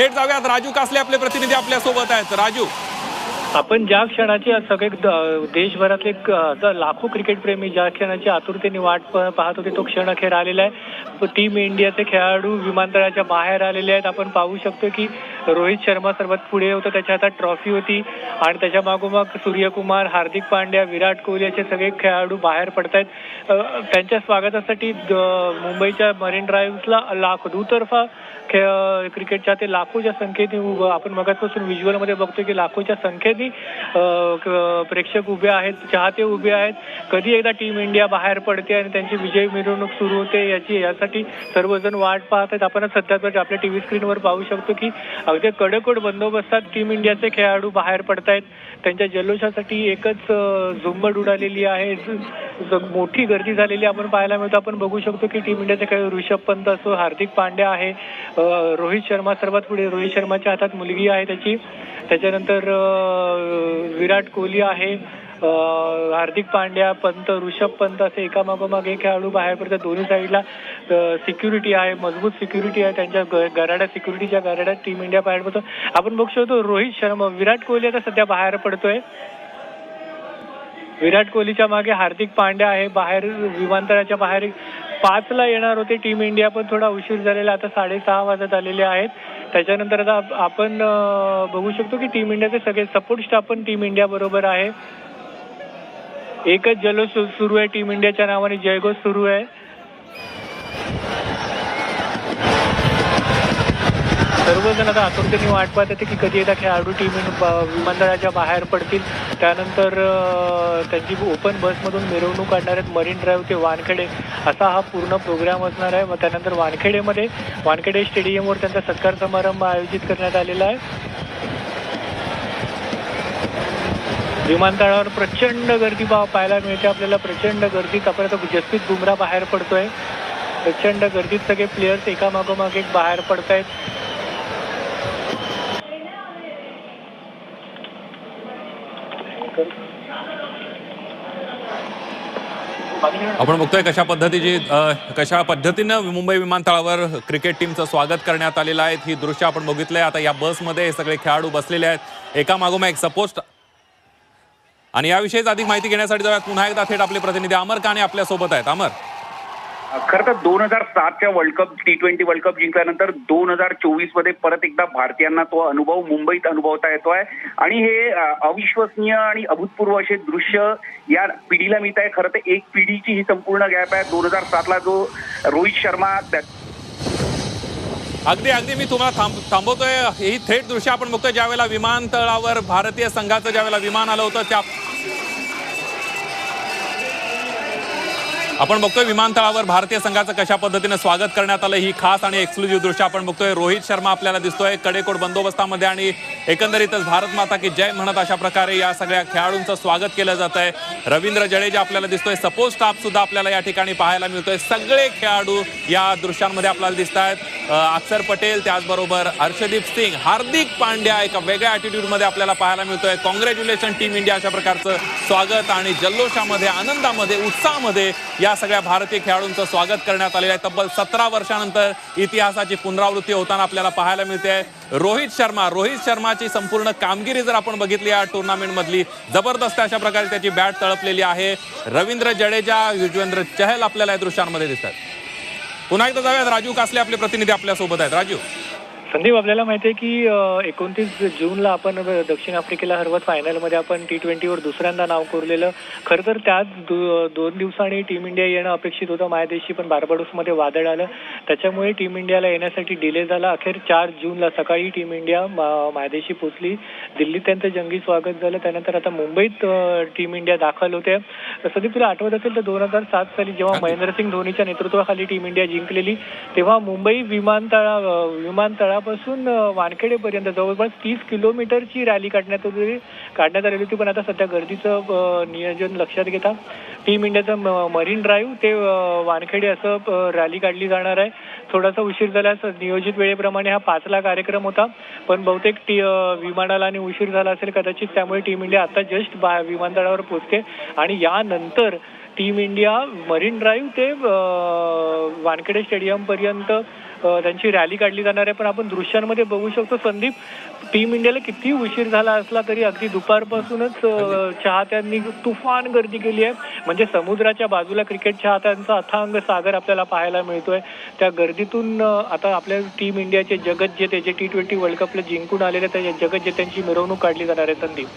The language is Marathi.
थेट जाऊयात. राजू कासले आपले प्रतिनिधी आपल्यासोबत आहेत. राजू. आपण ज्या क्षणाची सगळे देशभरातले लाखो क्रिकेट प्रेमी ज्या क्षणाची आतुरतेने वाट पाहत होते तो क्षण अखेर आलेला आहे. टीम इंडियाचे खेळाडू विमानतळाच्या बाहेर आलेले आहेत. आपण पाहू शकतो की रोहित शर्मा सर्वात पुढे होता. त्याच्या हातात ट्रॉफी होती. आणि त्याच्या मागोमाग सूर्यकुमार हार्दिक पांड्या विराट कोहली असे सगळे खेळाडू बाहेर पडतायत. आहेत त्यांच्या स्वागतासाठी मुंबईच्या मरीन ड्राईव्हला लाख दुतर्फा खेळ क्रिकेटच्या ते लाखोच्या संख्येने उभं आपण मगाचपासून व्हिज्युअलमध्ये बघतोय की लाखोच्या संख्येने प्रेक्षक उभे आहेत चाहते उभे आहेत. कधी एकदा टीम इंडिया बाहेर पडते आणि त्यांची विजय मिरवणूक सुरू होते याची यासाठी सर्वजण वाट पाहत आहेत. आपण सध्या तर आपल्या टीव्ही स्क्रीनवर पाहू शकतो की अगदी कडकड बंदोबस्तात टीम इंडियाचे खेळाडू बाहेर पडतायत. त्यांच्या जल्लोषासाठी एकच झुंबड उडालेली आहे. मोठी गर्दी झालेली आपण पाहायला मिळतो. आपण बघू शकतो की टीम इंडियाचे खेळ ऋषभ पंत असो हार्दिक पांड्या आहे रोहित शर्मा. सर्वात पुढे रोहित शर्माच्या हातात मुलगी आहे त्याची. त्याच्यानंतर विराट कोहली आहे. हार्दिक पांड्या पंत ऋषभ पंत असे एकामागोमाग एक खेळाडू बाहेर पडतात दोन्ही साईडला सिक्युरिटी आहे मजबूत सिक्युरिटी आहे त्यांच्या गराड्या गराड्यात सिक्युरिटीच्या गराड्यात टीम इंडिया बाहेर पडतो आपण बघू शकतो रोहित शर्मा विराट कोहली आता सध्या बाहेर पडतोय. विराट कोहलीच्या मागे हार्दिक पांड्या आहे बाहेर विमानतळाच्या बाहेर पाचला येणार होते टीम इंडिया पण थोडा उशीर झालेला आता साडेसहा वाजत आलेले आहेत. त्याच्यानंतर आता आपण बघू शकतो की टीम इंडियाचे सगळे सपोर्ट स्टाफ पण टीम इंडिया बरोबर आहे. एकच जल्लोष सु- सुरू आहे टीम इंडियाच्या नावाने जयघोष सुरू आहे. सर्वजण आता आतुरतेने वाट पाहत होते की कधी एकदा खेळाडू टीम विमानतळाच्या बाहेर पडतील. त्यानंतर त्यांची ओपन बसमधून मिरवणूक काढणार आहेत मरीन ड्राईव्ह ते वानखेडे. असा हा पूर्ण प्रोग्राम असणार आहे. मग त्यानंतर वानखेडेमध्ये वानखेडे स्टेडियमवर त्यांचा सत्कार समारंभ आयोजित करण्यात आलेला आहे. विमानतळावर प्रचंड गर्दी पाहायला मिळते. आपल्याला प्रचंड गर्दीत आपण जसप्रीत बुमरा बाहेर पडतोय. प्रचंड गर्दीत सगळे प्लेयर्स एकामागोमाग एक बाहेर पडतायत. आपण बघतोय कशा पद्धतीची कशा पद्धतीनं मुंबई विमानतळावर क्रिकेट टीमचं स्वागत करण्यात आलेलं आहे. ही दृश्य आपण बघितलंय. आता या बसमध्ये हे सगळे खेळाडू बसलेले आहेत. एकामागोमाग एक सपोस्ट आणि याविषयीच अधिक माहिती घेण्यासाठी जाऊयात पुन्हा एकदा थेट आपले प्रतिनिधी अमर काणे आपल्यासोबत आहेत. अमर. खरं तर दोन हजार सातच्या world cup T twenty world cup जिंकल्यानंतर दोन हजार चोवीसमध्ये परत एकदा भारतीयांना तो अनुभव मुंबईत अनुभवता येतोय. आणि हे अविश्वसनीय आणि अभूतपूर्व असे दृश्य या पिढीला मिळत आहे. खरं तर एक पिढीची ही संपूर्ण गॅप आहे. दोन हजार सातला जो रोहित शर्मा अगदी अगदी मी तुम्हाला थांब थांबवतोय. ही थेट दृश्य आपण बघतोय. ज्यावेळेला विमानतळावर भारतीय संघाचं ज्यावेळेला विमान आलं होतं त्या आपण बघतोय विमानतळावर भारतीय संघाचं कशा पद्धतीने स्वागत करण्यात आलं ही खास आणि एक्सक्लुझिव्ह दृश्य आपण बघतोय. रोहित शर्मा आपल्याला दिसतोय कडेकोट बंदोबस्तामध्ये आणि एकंदरीतच भारत माता की जय म्हणत अशा प्रकारे या सगळ्या खेळाडूंचं स्वागत केलं जात आहे. रवींद्र जडेजा आपल्याला दिसतोय. सपोज स्टाफ सुद्धा आपल्याला या ठिकाणी पाहायला मिळतोय. सगळे खेळाडू या दृश्यांमध्ये आपल्याला दिसत आहेत अक्षर पटेल त्याचबरोबर हर्षदीप सिंग हार्दिक पांड्या एका वेगळ्या ॲटिट्यूडमध्ये आपल्याला पाहायला मिळतोय. कॉंग्रॅच्युलेशन टीम इंडिया अशा प्रकारचं स्वागत आणि जल्लोषामध्ये आनंदामध्ये उत्साहामध्ये या सगळ्या भारतीय खेळाडूंचं स्वागत करण्यात आलेलं आहे. तब्बल सतरा वर्षानंतर इतिहासाची पुनरावृत्ती होताना आपल्याला पाहायला मिळते. रोहित शर्मा रोहित शर्माची संपूर्ण कामगिरी जर आपण बघितली या टुर्नामेंटमधली जबरदस्त अशा प्रकारे त्याची बॅट तळपलेली आहे. रवींद्र जडेजा युजवेंद्र चहल आपल्याला या दृश्यांमध्ये दिसतात. पुन्हा एकदा जाऊयात. राजू कासले आपले प्रतिनिधी आपल्यासोबत आहेत. राजू. संदीप आपल्याला माहिती आहे की एकोणतीस जूनला आपण दक्षिण आफ्रिकेला हरवत फायनलमध्ये आपण टी ट्वेंटीवर दुसऱ्यांदा नाव कोरलेलं. खरं तर त्याच दो- दोन दिवसांनी टीम इंडिया येणं अपेक्षित होतं. मायादेशी पण बार्बाडोसमध्ये वादळ आलं. त्याच्यामुळे टीम इंडियाला येण्यासाठी डिले झाला. अखेर चार जूनला सकाळी टीम इंडिया मा- मायदेशी पोचली दिल्लीत त्यांचं जंगी स्वागत झालं. त्यानंतर आता मुंबईत टीम इंडिया दाखल होते. संदीप तुला आठवत असेल तर दोन हजार सात साली जेव्हा महेंद्रसिंग धोनीच्या नेतृत्वाखाली टीम इंडिया जिंकलेली तेव्हा मुंबई विमानतळा अ, घरापासून वानखेडेपर्यंत जवळपास तीस किलोमीटरची रॅली काढण्यात आली. काढण्यात आलेली होती पण आता सध्या गर्दीचं नियोजन लक्षात घेता. टीम इंडियाचं म- मरीन ड्राईव्ह ते वानखेडे असं रॅली काढली जाणार आहे. थोडासा उशीर झाल्यास नियोजित वेळेप्रमाणे हा पाचला कार्यक्रम होता. पण बहुतेक टी विमानाला आणि उशीर झाला असेल कदाचित त्यामुळे टीम इंडिया आता जस्ट बा विमानतळावर पोहोचते. आणि यानंतर टीम इंडिया मरीन ड्राईव्ह ते वानखेडे स्टेडियमपर्यंत त्यांची रॅली काढली जाणार आहे. पण आपण दृश्यांमध्ये बघू शकतो संदीप टीम इंडियाला किती उशीर झाला असला तरी अगदी दुपारपासूनच चाहत्यांनी तुफान गर्दी केली आहे. म्हणजे समुद्राच्या बाजूला क्रिकेट चाहत्यांचा अथांग सागर आपल्याला पाहायला मिळतोय. त्या गर्दीतून आता आपल्या टीम इंडियाचे जगत जे जे टी ट्वेंटी वर्ल्ड कपला जिंकून आलेले त्या जगत जे त्यांची मिरवणूक काढली जाणार आहे संदीप.